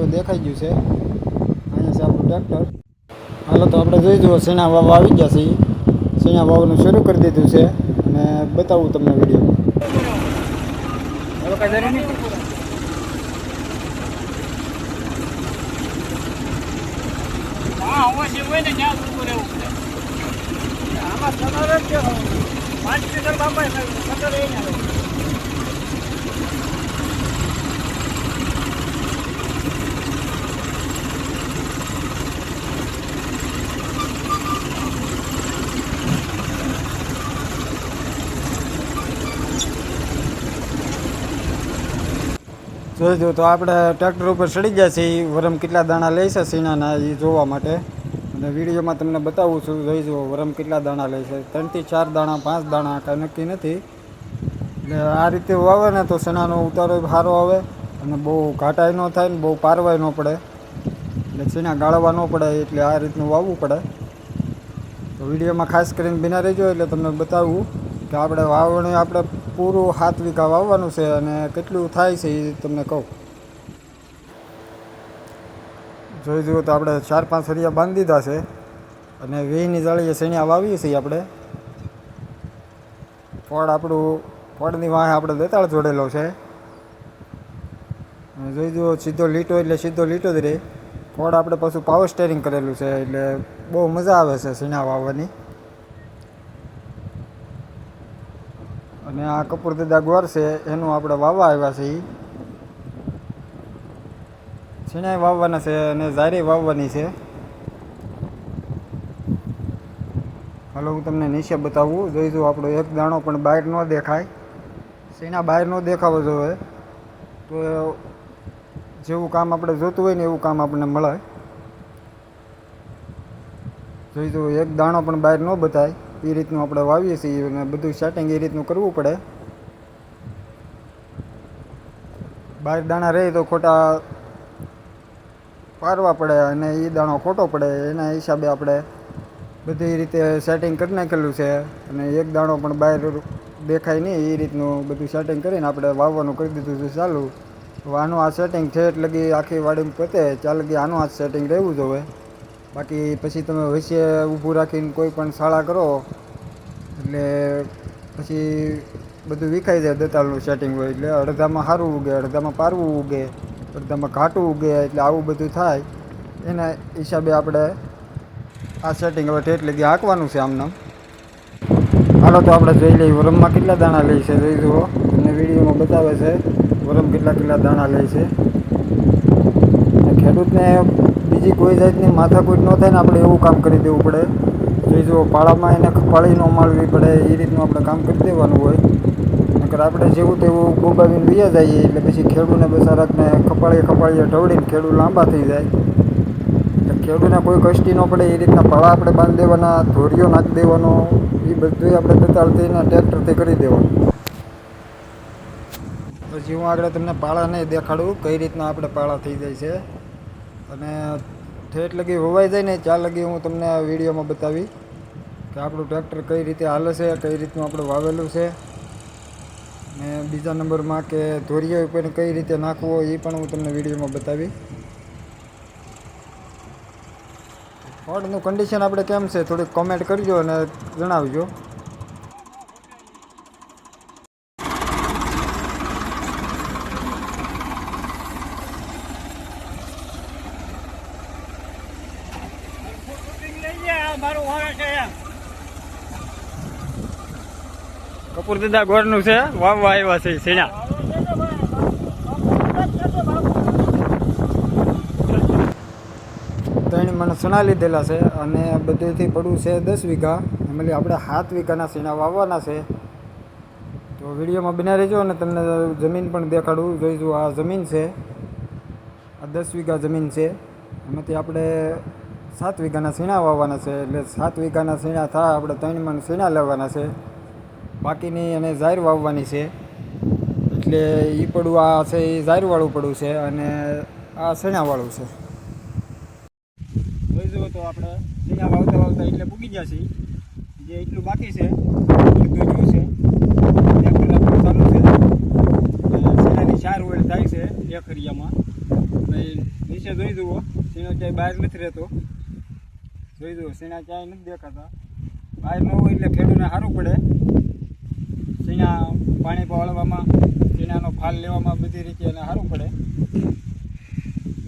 જુઓ દેખાઈ ગયું છે. અહીંયા છે આપણું ટ્રેક્ટર હાલો તો આપણે જોઈ જુઓ સીણા વાવ આવી ગયા છે. સીણા વાવનું શરૂ કરી દીધું છે અને બતાવું તમને વીડિયો. આમાં સતર જ છે. પાંચ મીટર લાંબાઈ સતર એ જોઈ જુઓ તો આપણે ટ્રેક્ટર ઉપર ચડી ગયા છીએ. વરમ કેટલા દાણા લે છે સીણાના એ જોવા માટે. અને વિડીયોમાં તમને બતાવું છું. જોઈ જુઓ, વરમ કેટલા દાણા લે છે. ત્રણથી ચાર દાણા, પાંચ દાણા કાંઈ નક્કી નથી. એટલે આ રીતે વાવે ને તો શેણાનો ઉતારો સારો આવે અને બહુ ઘાટાઈ ન થાય ને બહુ પારવાય ન પડે. એટલે સીણા ગાળવા ન પડે એટલે આ રીતનું વાવવું પડે. તો વિડીયોમાં ખાસ કરીને બિના રહેજો એટલે તમને બતાવું. કે આપણે વાવણી આપણે પૂરું સાત વીઘા વાવવાનું છે અને કેટલું થાય છે એ તમને કહું. જોઈ જુઓ તો આપણે ચાર પાંચ સરિયા બાંધી દીધા છે અને વીની જાળીએ શેણિયા વાવીએ છીએ આપણે. ફળ આપણું, ફળની વાંહે આપણે દેતાળ જોડેલો છે. જોઈ જુઓ સીધો લીટો એટલે સીધો લીટો જ રહે. ફળ આપણે પાછું પાવર સ્ટેરિંગ કરેલું છે એટલે બહુ મજા આવે છે શેણા વાવવાની. અને આ કપૂર દાદા ગોર છે એનું આપણે વાવવા આવ્યા છે છીણાઈ વાવવાના છે અને ઝારી વાવવાની છે. હાલો, હું તમને નીચે બતાવું. જોઈશું, આપણો એક દાણો પણ બહાર ન દેખાય. સીણા બહાર ન દેખાવો જોઈએ. તો જેવું કામ આપણે જોતું હોય ને એવું કામ આપણને મળે. જોઈશું, એક દાણો પણ બહાર ન બતાય. એ રીતનું આપણે વાવીએ છીએ અને બધું સેટિંગ એ રીતનું કરવું પડે. બહાર દાણા રહે તો ખોટા પારવા પડે અને એ દાણો ખોટો પડે. એના હિસાબે આપણે બધી રીતે સેટિંગ કરી નાખેલું છે અને એક દાણો પણ બહાર દેખાય નહીં એ રીતનું બધું સેટિંગ કરીને આપણે વાવવાનું કરી દીધું છે ચાલુ. આનું આ સેટિંગ છે એટલે આખી વાડી પતે ચાલ કે આનું આ સેટિંગ રહેવું જોઈએ બાકી પછી તમે વચ્ચે ઊભું રાખીને કોઈ પણ શાળા કરો, એટલે પછી બધું વિખાઈ જાય દતાલનું સેટિંગ હોય, એટલે અડધામાં સારું ઉગે, અડધામાં પારવું ઉગે, અડધામાં ઘાટું ઉગે, એટલે આવું બધું થાય. એના હિસાબે આપણે આ સેટિંગ હવે ઠેઠ લગી હાંકવાનું છે આમને હાલો તો આપણે જોઈ લઈએ વરમમાં કેટલા દાણા લે છે, જોઈ જુઓ. અને વિડીયોમાં બતાવે છે, વરમ કેટલા કેટલા દાણા લે છે. ખેડૂતને બીજી કોઈ જાતની માથાકૂટ ન થાય ને આપણે એવું કામ કરી દેવું પડે. જે જુઓ, પાળામાં એને ખપાળી ન માળવી પડે, એ રીતનું આપણે કામ કરી દેવાનું હોય. નકર આપણે જેવું તેવું ગોબાવીને વૈયા જઈએ, એટલે પછી ખેડૂને બેસારાતને ખપાળીએ ખપાળીએ ઢવડીને ખેડૂત લાંબા થઈ જાય. ખેડૂતને કોઈ કષ્ટી ન પડે, એ રીતના પાળા આપણે બાંધી દેવાના, ધોરીઓ નાખી દેવાનો, એ બધું આપણે દતાળથી ને ટ્રેક્ટરથી કરી દેવાનું. પછી હું આગળ તમને પાળા નહીં દેખાડું, કઈ રીતના આપણે પાળા થઈ જાય છે. અને ઠેઠ લગી વવાઈ જાય ને ત્યાં લગી હું તમને વિડીયોમાં બતાવી કે આપણું ટ્રેક્ટર કઈ રીતે હાલે છે, કઈ રીતનું આપણે વાવેલું છે. ને બીજા નંબરમાં કે ધોરીઓ ઉપર કઈ રીતે નાખવો એ પણ હું તમને વિડીયોમાં બતાવી. ફળનું કન્ડિશન આપણે કેમ છે થોડીક કોમેન્ટ કરજો અને જણાવજો શૂટિંગ લઈ જાય આ મારું વારે છે એમ કપૂર દાદા ગોરનું છે. વાવવા આવ્યા છે સીણા. ત્રણ મને સુના લીધેલા છે અને બધેથી પડવું છે દસ વીઘા. એમાં આપણે સાત વીઘાના સીણા વાવવાના છે. તો વિડીયોમાં બના રહેજો અને તમને જમીન પણ દેખાડું. જોઈશું આ જમીન છે. આ દસ વીઘા જમીન છે. એમાંથી આપણે સાત વીઘાના સીણા વાવવાના છે. એટલે સાત વીઘાના સીણા થાય આપણે ત્રણ મણ સીણા લેવાના છે. બાકીની અને ઝાર વાવવાની છે. એટલે એ પડું આ છે એ ઝારવાળું પડું છે અને આ સણાવાળું છે. જોઈ જુઓ તો આપણે શેણા વાવતા વાવતા એટલે પૂગી ગયા છીએ. જે એટલું બાકી છે બધું છે. એક કલાક ચાલુ છે. અને ચાર વેળ થાય છે, એક એરિયામાં અને નીચે જોઈ જુઓ, સીણો ક્યાંય બહાર નથી રહેતો. જોઈ જુઓ, સીણા ક્યાંય નથી દેખાતા. બહાર ન હોય એટલે ખેડૂતને સારું પડે. સીણા પાણી પાળવામાં સીણાનો ફાલ લેવામાં બધી રીતે એને સારું પડે.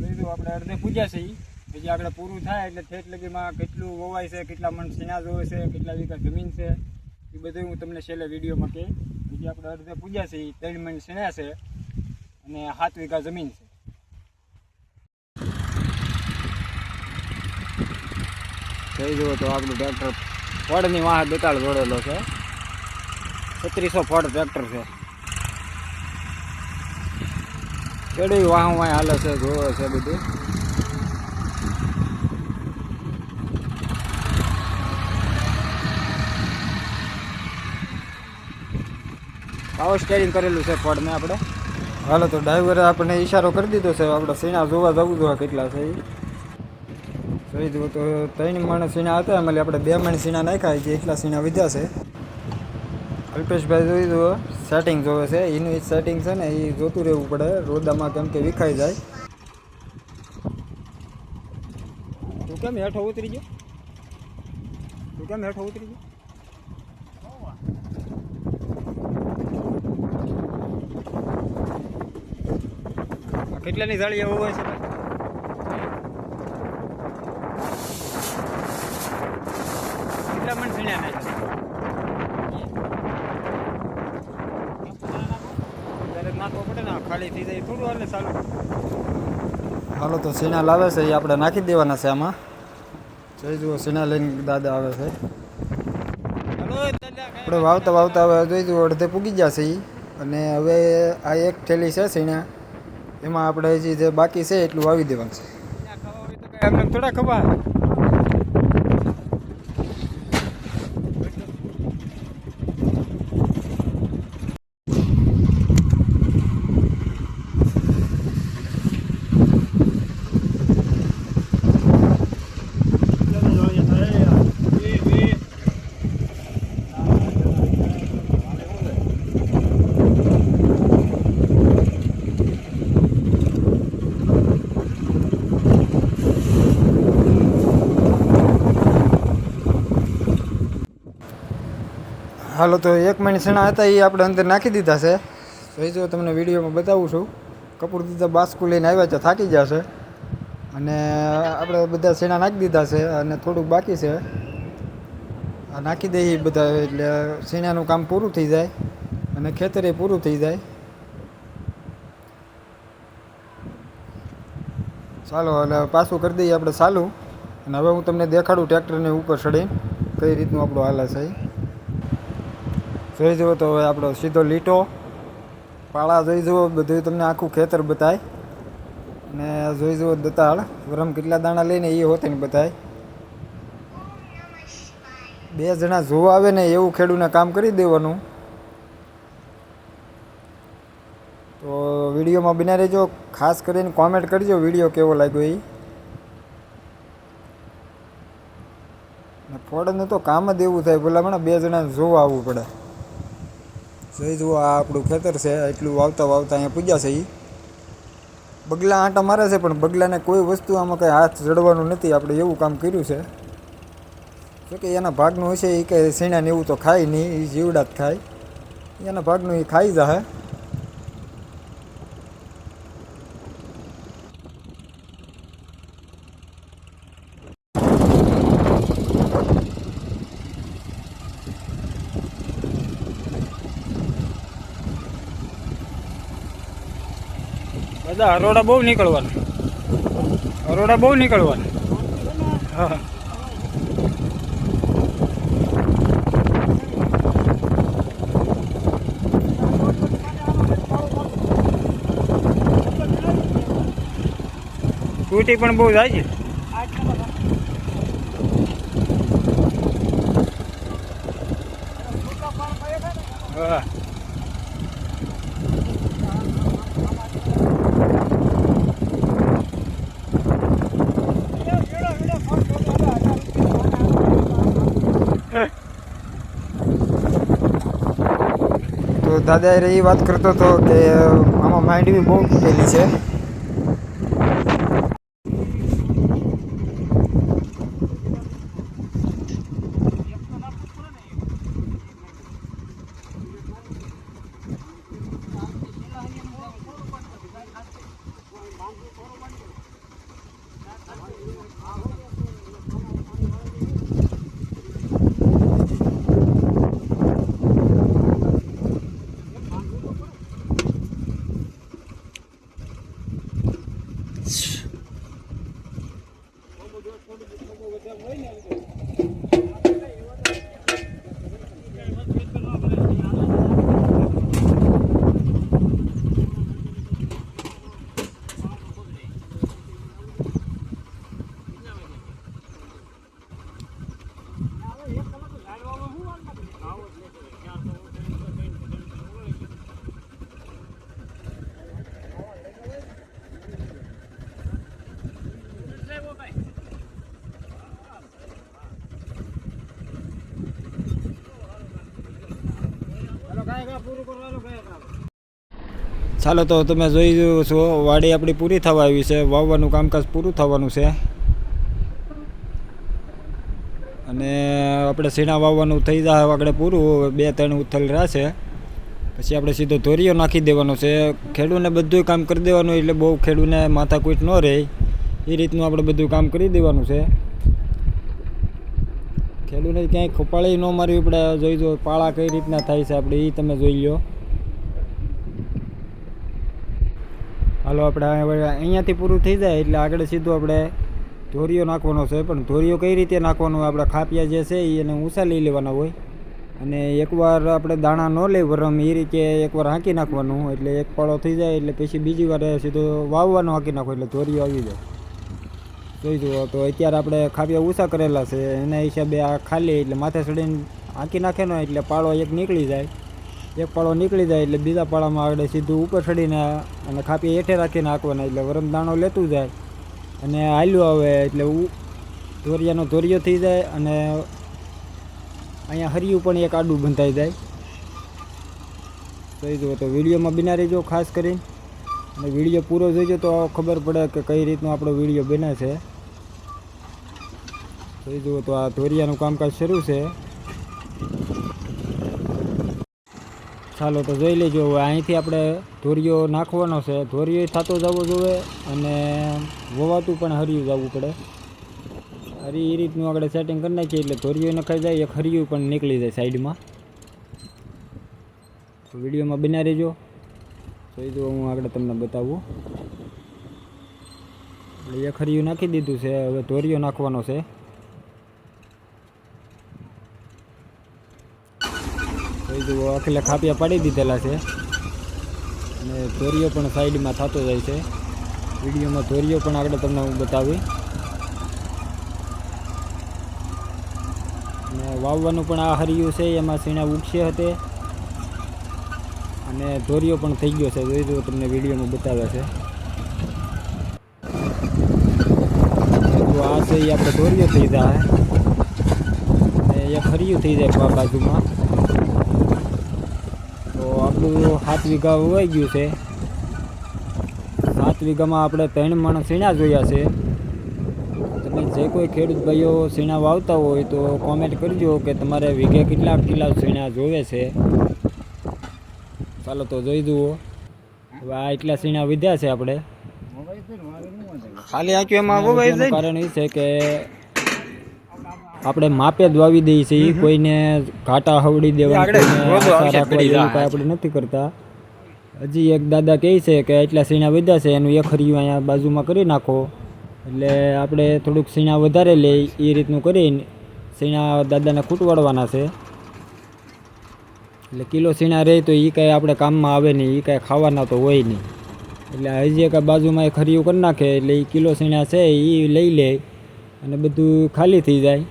લીધું આપણે અડધે પૂજ્યા છે ઈ. પછી આપણે પૂરું થાય એટલે ઠેઠ લગીમાં કેટલું વવાય છે, કેટલા મણ સીણા જોવે છે, કેટલા વીઘા જમીન છે, એ બધું હું તમને છેલ્લે વિડીયોમાં કહે. બીજી આપણે અડધે પૂજ્યા છે ત્રણ મણ સીણા છે અને સાત વીઘા જમીન છે. થઈ જુઓ તો આપણું ટ્રેક્ટર ફળની વાહ બેતાળ જોડેલો છે. છત્રીસો ફળ ટ્રેક્ટર છે. કેડી વાહ વાહ હાલે છે, જોવે છે બધું. પાવર સ્ટેરિંગ કરેલું છે ફળને આપણે. હાલો, તો ડ્રાઈવરે આપણને ઈશારો કરી દીધો છે. આપણે સીણા જોવા જવું જોવા કેટલા છે જોઈ જુઓ તો ત્રણ મણ સીણા હતા, એમાં આપણે બે મણ સીણા નાખ્યા છે એટલા સીણા વધ્યા છે. અલ્પેશભાઈ જોઈ જુઓ સેટિંગ જોવે છે, એનું સેટિંગ છે ને, એ જોતું રહેવું પડે, રોદામાં કેમ કે વિખાઈ જાય. તું કેમ હેઠો ઉતરી ગયો? તું કેમ હેઠો ઉતરી ગયો? કેટલાની જાળી એવું હોય છે કેટલા મણ સીણ્યા નાખ્યા ત્યારે નાખવો પડે ને ખાલી થઈ જાય થોડું હાલે ચાલુ. હાલો તો સીણા લાવે છે એ આપણે નાખી દેવાના છે આમાં. જોઈ જુઓ સીણા લઈને દાદા આવે છે. આપણે વાવતા વાવતા હવે જોઈ જુઓ અડધે પૂગી ગયા છે ઈ. અને હવે આ એક થેલી છે સીણા એમાં આપણે હજી જે બાકી છે એટલું વાવી દેવાનું છે. થોડા ખબર હાલો, તો એક મણ સણા હતા એ આપણે અંદર નાખી દીધા છે. તો એ જો તમને વિડીયોમાં બતાવું છું. કપૂર દીધા બાસ્કુ લઈને આવ્યા છે, થાકી જશે અને આપણે બધા સેણા નાખી દીધા છે અને થોડુંક બાકી છે. આ નાખી દઈએ બધા, એટલે સેણાનું કામ પૂરું થઈ જાય અને ખેતરે પૂરું થઈ જાય. ચાલો એટલે પાછું કરી દઈએ આપણે ચાલુ. અને હવે હું તમને દેખાડું, ટ્રેક્ટરને ઉપર ચડીને કઈ રીતનું આપણું હાલે છે. જોઈ જુઓ તો આપણો સીધો લીટો, પાળા જોઈ જુઓ બધું તમને આખું ખેતર બતાય. અને જોઈ જુઓ દતાળ, ગરમ કેટલા દાણા લઈને એ હોતે ને બતાય બે જણા જોવા આવે ને એવું ખેડૂને કામ કરી દેવાનું. તો વિડીયોમાં બિના રહેજો, ખાસ કરીને કોમેન્ટ કરજો વીડિયો કેવો લાગ્યો એ ને ફોડનું તો કામ જ એવું થાય ભલા મને બે જણા જોવા આવવું પડે. જોઈ જુઓ, આ આપણું ખેતર છે, એટલું વાવતા વાવતા અહીંયા પૂજ્યા છે એ બગલા આંટા મારે છે, પણ બગલાને કોઈ વસ્તુ આમાં કંઈ હાથ જડવાનું નથી, આપણે એવું કામ કર્યું છે. જો કે એના ભાગનું હશે એ કંઈ સીણા ને એવું તો ખાય નહીં એ જીવડા જ ખાય. એના ભાગનું એ ખાઈ જાહે. બધા હરોડા બહુ નીકળવાનું. હરોડા બહુ નીકળવાનું. હા. સ્કૂટી પણ બહુ જાય છે. દાદા એ વાત કરતો હતો કે આમાં માંડવી બહુ તૂટેલી છે એક કલાક તો ઝાડ વાવવા શું વાર લાગે? આવો જ લેતો હોય. ચાર તો ત્રણ તો ત્રણ તો ત્રણ તો ઓલો લઈ ગયો. એટલે એવો ભાઈ. હાલો કાંઈ કાંઈ પૂરું કરવાનું કાંઈ કાંઈ. ચાલો તો તમે જોઈ છો, વાડી આપણી પૂરી થવા આવી છે, વાવવાનું કામકાજ પૂરું થવાનું છે. અને આપણે સીણા વાવવાનું થઈ જાય આગળ પૂરું બે ત્રણ ઉથલ રહેશે પછી આપણે સીધો ધોરીઓ નાખી દેવાનો છે. ખેડૂને બધું કામ કરી દેવાનું એટલે બહુ ખેડૂને માથાકૂટ ન રહે. એ રીતનું આપણે બધું કામ કરી દેવાનું છે. ખેડૂને ક્યાંય ખપાળી ન મારવી પડે જોઈ જો પાળા કઈ રીતના થાય છે આપણે એ તમે જોઈ લો હાલો, આપણે અહીંયાથી પૂરું થઈ જાય, એટલે આગળ સીધું આપણે ધોરીઓ નાખવાનો છે, પણ ધોરીઓ કઈ રીતે નાખવાનો, આપણે ખાપિયા જે છે એને ઊંચા લઈ લેવાના હોય. અને એકવાર આપણે દાણા ન લઈ વરમ એ રીતે એકવાર હાંકી નાખવાનું, એટલે એક પાળો થઈ જાય, એટલે પછી બીજી વાર સીધો વાવવાનો હાંકી નાખો, એટલે ધોરીઓ આવી જાય. જોઈ જુઓ, તો અત્યારે આપણે ખાપિયા ઊંચા કરેલા છે. એના હિસાબે આ ખાલી એટલે માથે ચડીને હાંકી નાખે ને એટલે પાળો એક નીકળી જાય. એક પાળો નીકળી જાય એટલે બીજા પાળામાં આગળ સીધું ઉપર ચડીને અને ખાપી હેઠે રાખીને હાંકવાના એટલે વરમ દાણો લેતું જાય. અને હાલ્યું આવે એટલે ધોરિયાનો ધોરિયો થઈ જાય અને અહીંયા હરિયું પણ એક આડું બંધાઈ જાય. જોઈ જુઓ, તો વિડીયોમાં બિના રહેજો ખાસ કરીને અને વીડિયો પૂરો થઈ જાય તો ખબર પડે કે કઈ રીતનો આપણો વીડિયો બને છે. જોઈ જુઓ તો આ ધોરિયાનું કામકાજ શરૂ છે. ચાલો તો જોઈ લેજો, હવે અહીંથી આપણે ધોરિયો નાખવાનો છે. ધોરિયો થતો જવો જોઈએ અને વવાતું પણ હરિયું જવું પડે. હરી એ રીતનું આપણે સેટિંગ કરી નાખીએ એટલે ધોરિયો નખાઈ જાય, એક હરિયું પણ નીકળી જાય સાઈડમાં. વિડીયોમાં બના રહેજો. જોઈ દો હું આગળ તમને બતાવું. એટલે હરિયું નાખી દીધું છે, હવે ધોરિયો નાખવાનો છે. જોઈ જુઓ ખાપિયા પાડી દીધેલા છે. અને ધોરિયો પણ સાઈડમાં થતો જાય છે. વિડીયોમાં ધોરિયો પણ આગળ તમને હું બતાવી. અને વાવવાનું પણ આ હરિયું છે, એમાં સીણા ઉગશે હતે. અને ધોરીઓ પણ થઈ ગયો છે. જોઈ તમને વિડીયોમાં બતાવે છે. તો આ છે એ આપણે ધોરિયો થઈ જાય. અને એ ફરિયું થઈ જાય આ બાજુમાં. તો આપણું સાત વીઘા વવાઈ ગયું છે. સાત વીઘામાં આપણે ત્રણ મણ સીણા જોયા છે. તમે જે કોઈ ખેડૂત ભાઈઓ સીણા વાવતા હોય તો કોમેન્ટ કરજો કે તમારે વીઘે કેટલા કિલા સીણા જોવે છે. ચાલો તો જોઈ જુઓ. આ એટલા સીણા વિદ્યા છે આપણે. ખાલી આંખ્યું એમાં વવાઈ કારણ એ છે કે આપણે માપે દવાવી દઈએ છીએ. કોઈને ઘાટા હવડી દેવા આપણે નથી કરતા. હજી એક દાદા કહે છે કે એટલા સીણા વધ્યા છે એનું એક હરિયું અહીંયા બાજુમાં કરી નાખો. એટલે આપણે થોડુંક સીણા વધારે લઈ એ રીતનું કરીને સીણા દાદાને ખૂટવાડવાના છે. એટલે કિલો સીણા રહે તો એ કાંઈ આપણે કામમાં આવે નહીં એ કાંઈ ખાવાના તો હોય નહીં. એટલે હજી એક બાજુમાં એ ખરીયું કરી નાખે, એટલે એ કિલો સીણા છે એ લઈ લે અને બધું ખાલી થઈ જાય.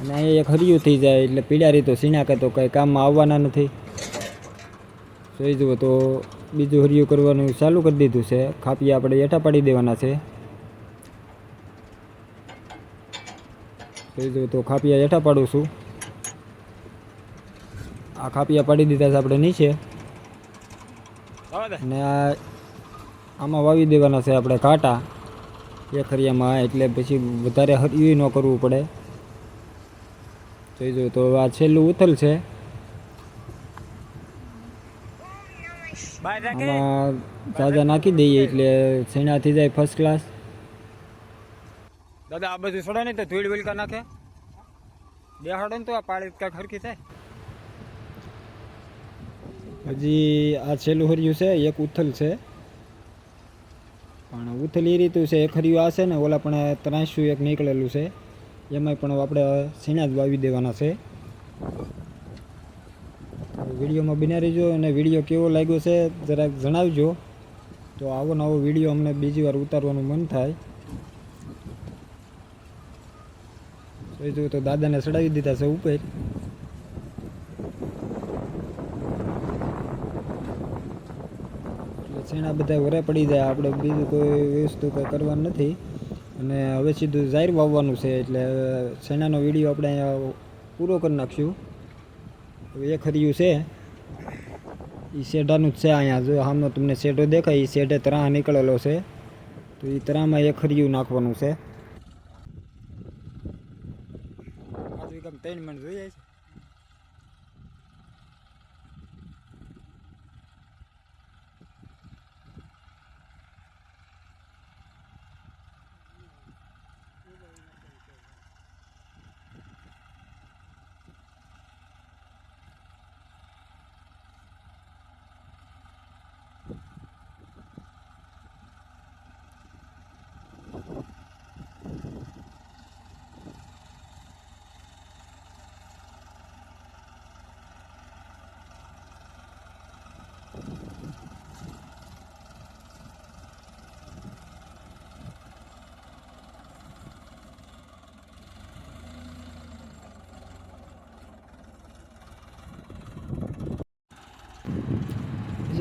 અને એક હરિયું થઈ જાય, એટલે પીડારી તો સીણા કે તો કંઈ કામમાં આવવાના નથી. જોઈ જુઓ તો બીજું હરિયું કરવાનું ચાલુ કરી દીધું છે, ખાપી આપણે હેઠા પાડી દેવાના છે. જોઈ જુઓ તો ખાપિયા હેઠા પાડું છું. આ ખાપિયા પાડી દીધા છે આપણે નીચે. ને. આમાં વાવી દેવાના છે આપણે કાંટા એખરિયામાં એટલે પછી વધારે હરિયું ન કરવું પડે. જોઈ જો તો આ છેલ્લું ઉથલ છે. આમાં તાજા નાખી દઈએ એટલે છેણા થઈ જાય ફર્સ્ટ ક્લાસ દાદા આ બધું છોડે નહીં તો ધૂળ વિલકા નાખે. બેહાડો ને તો આ પાળી કાંઈક હરખી થાય. હજી આ છેલ્લું હરિયું છે, એક ઉથલ છે. પણ ઉથલ એ રીતું છે, એક હરિયું આ છે ને, ઓલા પણ ત્રાંસ્યું એક નીકળેલું છે. એમાંય પણ આપણે સીણા જ વાવી દેવાના છે. વિડીયોમાં બિના રહેજો અને વીડિયો કેવો લાગ્યો છે જરાક જણાવજો. તો આવો નવો વીડિયો અમને બીજી વાર ઉતારવાનું મન થાય. જોયું તો દાદાને ચડાવી દીધા છે ઉપર. છેણા બધા વરે પડી જાય. આપણે બીજું કોઈ વસ્તુ કંઈ કરવાનું નથી. અને હવે સીધું જાહેર વાવવાનું છે. એટલે છેણાનો વીડિયો આપણે અહીંયા પૂરો કરી નાખશું. હવે એક હરિયું છે. એ શેઢાનું જ છે અહીંયા. જો આમનો તમને શેઢો દેખાય એ શેઢે તરાહ નીકળેલો છે. તો એ તરામાં એક હરિયું નાખવાનું છે. ત્રણ મિનિટ જોઈએ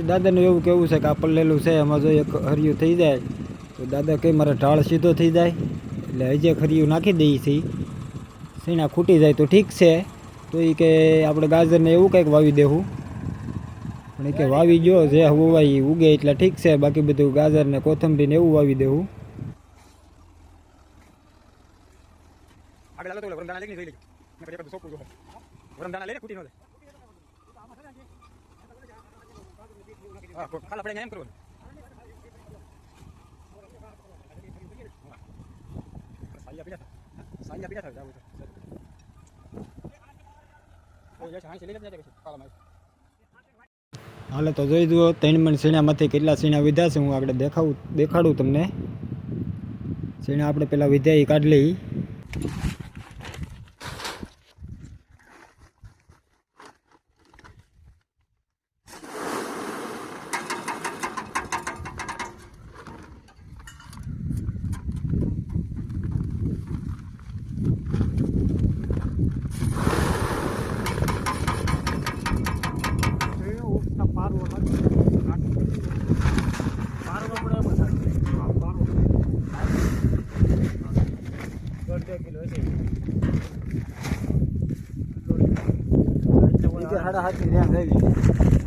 છે દાદાનું એવું કેવું છે કે આ પલ્લેલું છે, એમાં જો એક હરિયું થઈ જાય, તો દાદા કંઈ મારે ઢાળ સીધો થઈ જાય. એટલે હજી હરિયું નાખી દઈએ છીએ સીણા ખૂટી જાય તો ઠીક છે. તો એ કે આપણે ગાજરને એવું કંઈક વાવી દેવું. પણ એ કે વાવી જો, જે હોવાય ઉગે એટલે ઠીક છે. બાકી બધું ગાજરને કોથંબીને એવું વાવી દેવું. આગળ લઈને જોઈ લેજો. વરમદાણા લઈને ખૂટી ન જાય હા આપણે એમ કરવું હાલે તો જોઈ જુઓ, ત્રણ મણ સીણામાંથી કેટલા સીણા વિધા છે, હું આગળ દેખાવું દેખાડું તમને. સીણા આપણે પેલા વિધા એ કાઢી લઈ સાડા સાતની રેન્જ આવી